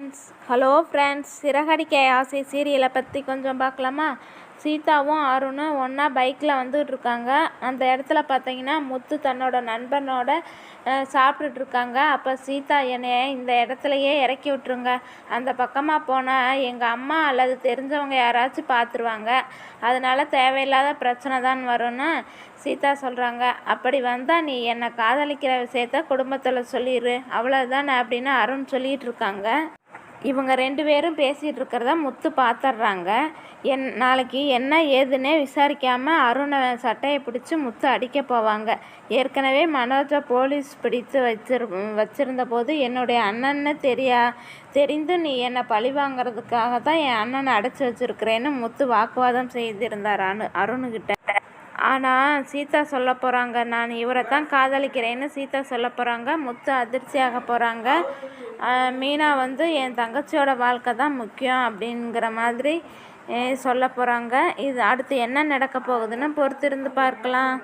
Friends hello friends Siragadikka ஆசை சீரியலை பற்றி கொஞ்சம் பார்க்கலாமா? சீதாவும் அருணும் ஒன்றா பைக்கில் வந்துட்டு இருக்காங்க அந்த இடத்துல பார்த்தீங்கன்னா முத்து தன்னோட நண்பனோட அஹ், சாப்பிட்டுட்டு இருக்காங்க அப்போ சீதா என்னைய இந்த இடத்துலையே இறக்கி விட்ருங்க அந்த பக்கமாக போனால் எங்கள் அம்மா அல்லது தெரிஞ்சவங்க யாராச்சும் பார்த்துருவாங்க அதனால் தேவையில்லாத பிரச்சனை தான் வரும்னு சீதா சொல்கிறாங்க அப்படி வந்தால் நீ என்னை காதலிக்கிற விஷயத்த குடும்பத்தில் சொல்லிடு அவ்வளோதானே அப்படின்னு அருண் சொல்லிகிட்டு இருக்காங்க இவங்க ரெண்டு பேரும் பேசிகிட்டு இருக்கிறத முத்து பார்த்துட்றாங்க என் நாளைக்கு என்ன ஏதுன்னே விசாரிக்காமல் அருணை சட்டையை பிடிச்சி முத்து அடிக்க போவாங்க. ஏற்கனவே மனோஜை போலீஸ் பிடித்து வச்சிரு வச்சிருந்த போது என்னுடைய அண்ணன்னு தெரியா தெரிந்து நீ என்னை பழி வாங்கிறதுக்காக தான் என் அண்ணனை அடைச்சி வச்சிருக்கிறேன்னு முத்து வாக்குவாதம் செய்திருந்தார் அனு அருணுகிட்ட. ஆனால் சீதா சொல்ல போகிறாங்க நான் இவரை தான் காதலிக்கிறேன்னு சீதா சொல்ல போகிறாங்க முத்து அதிர்ச்சியாக போகிறாங்க மீனா வந்து என் தங்கச்சியோட வாழ்க்கை தான் முக்கியம் அப்படிங்கிற மாதிரி சொல்ல போகிறாங்க இது அடுத்து என்ன நடக்க போகுதுன்னு பொறுத்திருந்து பார்க்கலாம்.